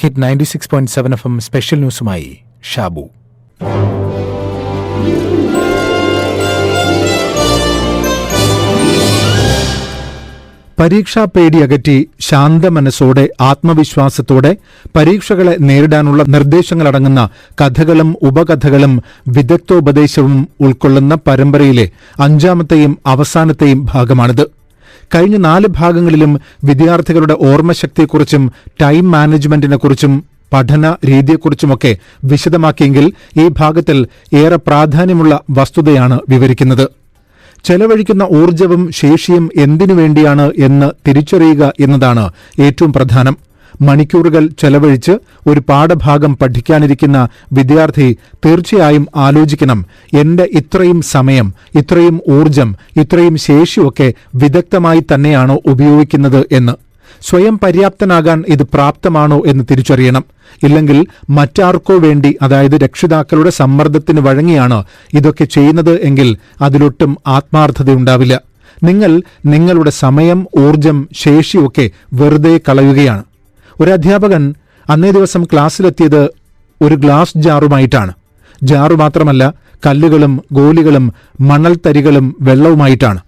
Hit ninety six point seven FM M special ന്യൂസുമായി ഷാബു. പരീക്ഷാ പേടി അകറ്റി ശാന്ത മനസ്സോടെ ആത്മവിശ്വാസത്തോടെ പരീക്ഷകളെ നേരിടാനുള്ള നിർദ്ദേശങ്ങളടങ്ങുന്ന കഥകളും ഉപകഥകളും വിദഗ്ധോപദേശവും ഉൾക്കൊള്ളുന്ന പരമ്പരയിലെ അഞ്ചാമത്തെയും അവസാനത്തെയും ഭാഗമാണിത്. കഴിഞ്ഞ നാല് ഭാഗങ്ങളിലും വിദ്യാർത്ഥികളുടെ ഓർമ്മശക്തിയെക്കുറിച്ചും ടൈം മാനേജ്മെന്റിനെക്കുറിച്ചും പഠന രീതിയെക്കുറിച്ചുമൊക്കെ വിശദമാക്കിയെങ്കിൽ ഈ ഭാഗത്തിൽ ഏറെ പ്രാധാന്യമുള്ള വസ്തുതയാണ് വിവരിക്കുന്നത്. ചെലവഴിക്കുന്ന ഊർജവും ശേഷിയും എന്തിനു വേണ്ടിയാണ് എന്ന് തിരിച്ചറിയുക എന്നതാണ് ഏറ്റവും പ്രധാനം. മണിക്കൂറുകൾ ചെലവഴിച്ച് ഒരു പാഠഭാഗം പഠിക്കാനിരിക്കുന്ന വിദ്യാർത്ഥി തീർച്ചയായും ആലോചിക്കണം. എന്റെ ഇത്രയും സമയം ഇത്രയും ഊർജം ഇത്രയും ശേഷിയൊക്കെ വിദഗ്ധമായി തന്നെയാണോ ഉപയോഗിക്കുന്നത് എന്ന്. സ്വയം പര്യാപ്തനാകാൻ ഇത് പ്രാപ്തമാണോ എന്ന് തിരിച്ചറിയണം. ഇല്ലെങ്കിൽ മറ്റാർക്കോ വേണ്ടി അതായത് രക്ഷിതാക്കളുടെ സമ്മർദ്ദത്തിന് വഴങ്ങിയാണ് ഇതൊക്കെ ചെയ്യുന്നത് എങ്കിൽ അതിലൊട്ടും ആത്മാർത്ഥതയുണ്ടാവില്ല. നിങ്ങൾ നിങ്ങളുടെ സമയം ഊർജം ശേഷിയൊക്കെ വെറുതെ കളയുകയാണ്. ഒരു അധ്യാപകൻ അന്നേ ദിവസം ക്ലാസ്സിലെത്തിയത് ഒരു ഗ്ലാസ് ജാറുമായിട്ടാണ്. ജാറു മാത്രമല്ല കല്ലുകളും ഗോലികളും മണൽത്തരികളും വെള്ളവുമായിട്ടാണ്.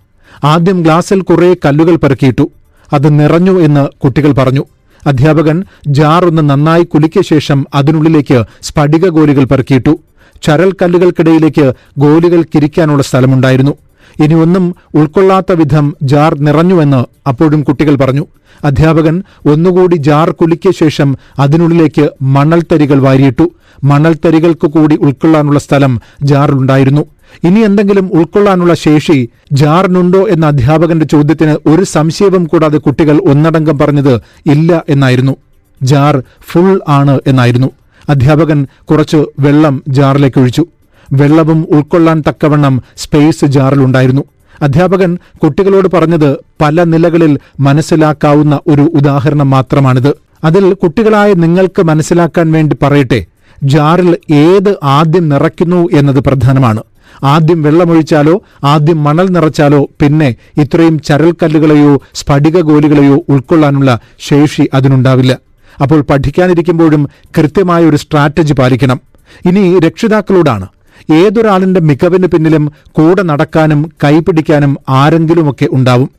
ആദ്യം ഗ്ലാസിൽ കുറെ കല്ലുകൾ പെറുക്കിയിട്ടു. അത് നിറഞ്ഞു എന്ന് കുട്ടികൾ പറഞ്ഞു. അധ്യാപകൻ ജാറൊന്ന് നന്നായി കുലിക്കിയ ശേഷം അതിനുള്ളിലേക്ക് സ്ഫടിക ഗോലികൾ പെറുക്കിയിട്ടു. ചരൽ കല്ലുകൾക്കിടയിലേക്ക് ഗോലികൾ കിരിക്കാനുള്ള സ്ഥലമുണ്ടായിരുന്നു. ഇനി ഒന്നും ഉൾക്കൊള്ളാത്ത വിധം ജാർ നിറഞ്ഞുവെന്ന് അപ്പോഴും കുട്ടികൾ പറഞ്ഞു. അധ്യാപകൻ ഒന്നുകൂടി ജാർ കുലുക്കിയ ശേഷം അതിനുള്ളിലേക്ക് മണൽത്തരികൾ വാരിയിട്ടു. മണൽത്തരികൾക്ക് കൂടി ഉൾക്കൊള്ളാനുള്ള സ്ഥലം ജാറിലുണ്ടായിരുന്നു. ഇനി എന്തെങ്കിലും ഉൾക്കൊള്ളാനുള്ള ശേഷി ജാറിനുണ്ടോ എന്ന അധ്യാപകന്റെ ചോദ്യത്തിന് ഒരു സംശയവും കൂടാതെ കുട്ടികൾ ഒന്നടങ്കം പറഞ്ഞത് ഇല്ല എന്നായിരുന്നു. ജാർ ഫുൾ ആണ് എന്നായിരുന്നു. അധ്യാപകൻ കുറച്ച് വെള്ളം ജാറിലേക്ക് ഒഴിച്ചു. വെള്ളവും ഉൾക്കൊള്ളാൻ തക്കവണ്ണം സ്പേസ് ജാറിലുണ്ടായിരുന്നു അധ്യാപകൻ കുട്ടികളോട് പറഞ്ഞത് പല നിലകളിൽ മനസ്സിലാക്കാവുന്ന ഒരു ഉദാഹരണം മാത്രമാണിത്. അതിൽ കുട്ടികളായ നിങ്ങൾക്ക് മനസ്സിലാക്കാൻ വേണ്ടി പറയട്ടെ ജാറിൽ ഏത് ആദ്യം നിറയ്ക്കുന്നു എന്നത് പ്രധാനമാണ്. ആദ്യം വെള്ളമൊഴിച്ചാലോ ആദ്യം മണൽ നിറച്ചാലോ പിന്നെ ഇത്രയും ചരൽക്കല്ലുകളെയോ സ്ഫടിക ഗോലികളെയോ ഉൾക്കൊള്ളാനുള്ള ശേഷി അതിനുണ്ടാവില്ല. അപ്പോൾ പഠിക്കാനിരിക്കുമ്പോഴും കൃത്യമായ ഒരു സ്ട്രാറ്റജി പാലിക്കണം. ഇനി രക്ഷിതാക്കളോടാണ്. ഏതൊരാളിന്റെ മികവിന് പിന്നിലും കൂടെ നടക്കാനും കൈപിടിക്കാനും ആരെങ്കിലുമൊക്കെ ഉണ്ടാവും.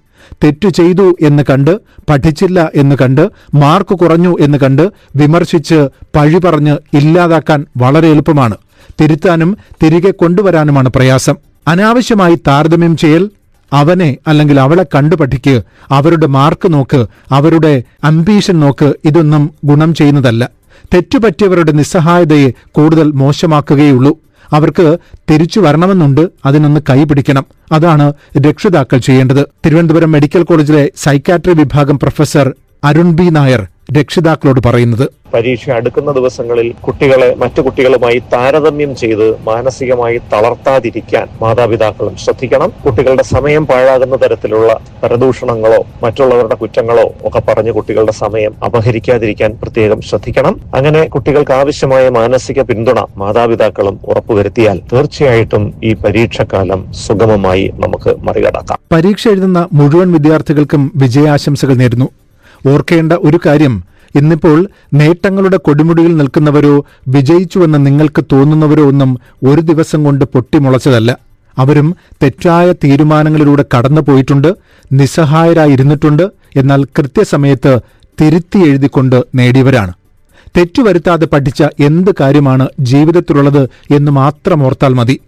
തെറ്റു ചെയ്തു എന്ന് കണ്ട് പഠിച്ചില്ല എന്ന് കണ്ട് മാർക്ക് കുറഞ്ഞു എന്ന് കണ്ട് വിമർശിച്ച് പഴി പറഞ്ഞ് ഇല്ലാതാക്കാൻ വളരെ എളുപ്പമാണ്. തിരുത്താനും തിരികെ കൊണ്ടുവരാനുമാണ് പ്രയാസം. അനാവശ്യമായി താരതമ്യം ചെയ്യൽ അവനെ അല്ലെങ്കിൽ അവളെ കണ്ടു പഠിക്ക് അവരുടെ മാർക്ക് നോക്ക് അവരുടെ അംബീഷൻ നോക്ക് ഇതൊന്നും ഗുണം ചെയ്യുന്നതല്ല. തെറ്റുപറ്റിയവരുടെ നിസ്സഹായതയെ കൂടുതൽ മോശമാക്കുകയുള്ളൂ. അവർക്ക് തിരിച്ചു വരണമെന്നുണ്ട് അതിനൊന്ന് കൈപിടിക്കണം. അതാണ് രക്ഷിതാക്കൾ ചെയ്യേണ്ടത്. തിരുവനന്തപുരം മെഡിക്കൽ കോളേജിലെ സൈക്കാട്രി വിഭാഗം പ്രൊഫസർ അരുൺ ബി നായർ രക്ഷിതാക്കളോട് പറയുന്നത്. പരീക്ഷ അടുക്കുന്ന ദിവസങ്ങളിൽ കുട്ടികളെ മറ്റു കുട്ടികളുമായി താരതമ്യം ചെയ്ത് മാനസികമായി തളർത്താതിരിക്കാൻ മാതാപിതാക്കളും ശ്രദ്ധിക്കണം. കുട്ടികളുടെ സമയം പാഴാകുന്ന തരത്തിലുള്ള പരദൂഷണങ്ങളോ മറ്റുള്ളവരുടെ കുറ്റങ്ങളോ ഒക്കെ പറഞ്ഞ് കുട്ടികളുടെ സമയം അപഹരിക്കാതിരിക്കാൻ പ്രത്യേകം ശ്രദ്ധിക്കണം. അങ്ങനെ കുട്ടികൾക്ക് ആവശ്യമായ മാനസിക പിന്തുണ മാതാപിതാക്കളും ഉറപ്പുവരുത്തിയാൽ തീർച്ചയായിട്ടും ഈ പരീക്ഷക്കാലം സുഗമമായി നമുക്ക് മറികടക്കാം. പരീക്ഷ എഴുതുന്ന മുഴുവൻ വിദ്യാർത്ഥികൾക്കും വിജയാശംസകൾ നേരുന്നു. ഓർക്കേണ്ട ഒരു കാര്യം. ഇന്നിപ്പോൾ നേട്ടങ്ങളുടെ കൊടുമുടിയിൽ നിൽക്കുന്നവരോ വിജയിച്ചുവെന്ന് നിങ്ങൾക്ക് തോന്നുന്നവരോ ഒന്നും ഒരു ദിവസം കൊണ്ട് പൊട്ടിമുളച്ചതല്ല. അവരും തെറ്റായ തീരുമാനങ്ങളിലൂടെ കടന്നുപോയിട്ടുണ്ട് നിസ്സഹായരായിരുന്നിട്ടുണ്ട് എന്നാൽ കൃത്യസമയത്ത് തിരുത്തി എഴുതിക്കൊണ്ട് നേടിയവരാണ്. തെറ്റുവരുത്താതെ പഠിച്ച എന്ത് കാര്യമാണ് ജീവിതത്തിലുള്ളത് എന്ന് മാത്രം ഓർത്താൽ മതി.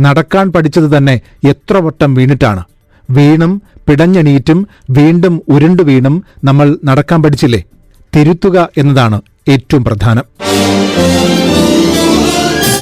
നടക്കാൻ പഠിച്ചത് തന്നെ എത്ര വട്ടം വീണിട്ടാണ്. വീണും പിടഞ്ഞെണീറ്റും വീണ്ടും ഉരുണ്ടു വീണും നമ്മൾ നടക്കാൻ പഠിച്ചില്ലേ? തിരുത്തുക എന്നതാണ് ഏറ്റവും പ്രധാനം.